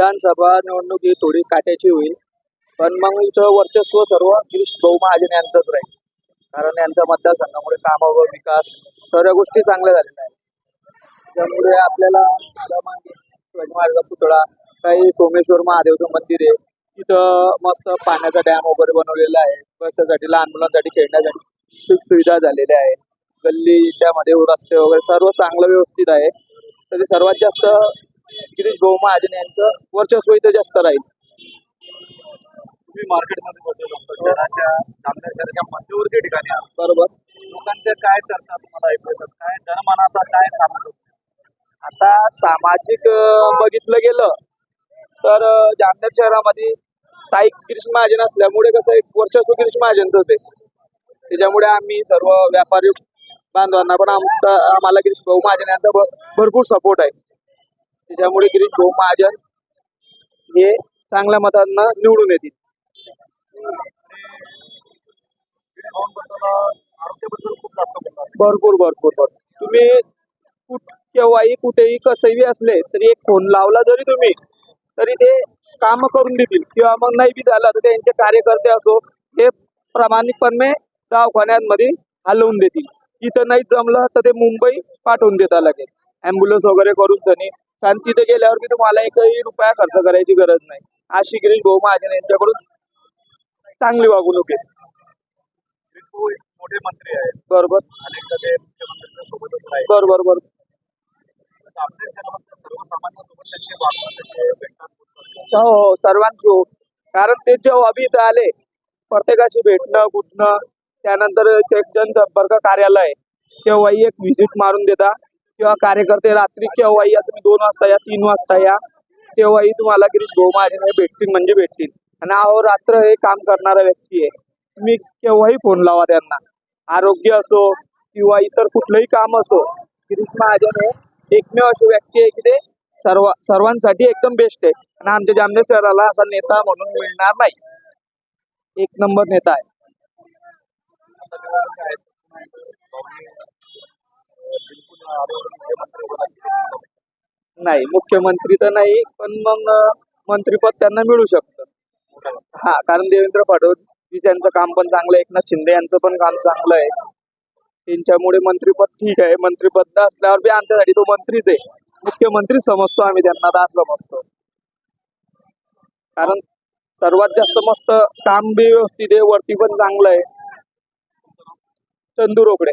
विधानसभा निवडणूक ही थोडी काट्याची होईल. पण मग इथं वर्चस्व सर्व गिरीश भाऊ महाजन यांचंच राहील. कारण यांच्या मतदारसंघामुळे कामावर विकास सर्व गोष्टी चांगल्या झालेल्या आहेत. त्यामुळे आपल्याला महाराजांचा पुतळा काही सोमेश्वर महादेवचं मंदिर आहे. तिथं मस्त पाण्याचा डॅम वगैरे बनवलेला आहे. बसासाठी लहान मुलांसाठी खेळण्यासाठी सुख सुविधा झालेल्या आहेत. गल्ली त्यामध्ये रस्ते वगैरे सर्व चांगलं व्यवस्थित आहे. तरी सर्वात जास्त गिरीश भाऊ महाजन यांचं वर्चस्व इथं जास्त राहील. तुम्ही मार्केटमध्ये शहराच्या मध्यवर्ती ठिकाणी आहात. बरोबर. काय चर्चा तुम्हाला ऐकू येतात? काय जनमानाचा काय काम आता सामाजिक बघितलं गेलं तर जामनेर शहरामध्ये स्थायिक गिरीश महाजन असल्यामुळे कसं एक वर्चस्व गिरीश महाजनचंच आहे. त्याच्यामुळे आम्ही सर्व व्यापारी बांधवांना पण आमचा आम्हाला गिरीश भाऊ महाजन यांचा भरपूर सपोर्ट आहे. त्याच्यामुळे गिरीश भाऊ महाजन हे चांगल्या मतांना निवडून येतील. भरपूर भरपूर भरपूर. तुम्ही कुठ केव्हाही कुठेही कसंही असले तरी एक फोन लावला जरी तुम्ही तरी ते काम करून देतील. किंवा मग नाही बी झालं तर त्यांचे कार्यकर्ते असो हे प्रामाणिकपणे दवाखान्यांमध्ये हलवून देतील. इथं नाही जमलं तर ते मुंबई पाठवून देतात लगेच. ॲम्ब्युलन्स वगैरे करून सनी कारण तिथे गेल्यावर की तुम्हाला एकही रुपया खर्च करायची गरज नाही. अशी गिरीश भाऊ महाजन यांच्याकडून चांगली वागणूक आहे. मोठे मंत्री आहेत. बरोबर. अनेकदा ते मुख्यमंत्र्यांच्या सोबतच राहील. बरोबर बरोबर हो हो सर्वांची हो. कारण ते जेव्हा इथं आले प्रत्येकाशी भेटणं कुठणं त्यानंतर ते जनसंपर्क कार्यालय केव्हाही एक व्हिजिट मारून देता. किंवा कार्यकर्ते रात्री केव्हाही या तुम्ही दोन वाजता या तीन वाजता या तेव्हाही तुम्हाला गिरीश भाऊ महाजन हे भेटतील म्हणजे भेटतील. आणि अहो रात्र हे काम करणारा व्यक्ती आहे. तुम्ही केव्हाही फोन लावा त्यांना. आरोग्य असो किंवा इतर कुठलंही काम असो गिरीश महाजन हे एकमेव अशी व्यक्ती आहे की ते सर्व सर्वांसाठी एकदम बेस्ट आहे. आणि आमच्या जामनेर शहराला असा नेता म्हणून मिळणार नाही. एक नंबर नेता आहे आता निवडणूक आहेत. भाऊनी, अं, बिलकुल आरोग्य मुख्यमंत्री बोला नाही मुख्यमंत्री तर नाही पण मग मंत्रीपद त्यांना मिळू शकतं. हा कारण देवेंद्र फडणवीस यांचं काम पण चांगलं आहे एकनाथ शिंदे यांचं पण काम चांगलं आहे. त्यांच्यामुळे मंत्रीपद ठीक आहे मंत्रीपद असल्यावर बी आमच्यासाठी तो मंत्रीच आहे. मुख्यमंत्री समजतो आम्ही त्यांना दास समजतो. कारण सर्वात जास्त मस्त काम बी व्यवस्थित आहे वरती पण चांगलं आहे. चंदू रोकडे.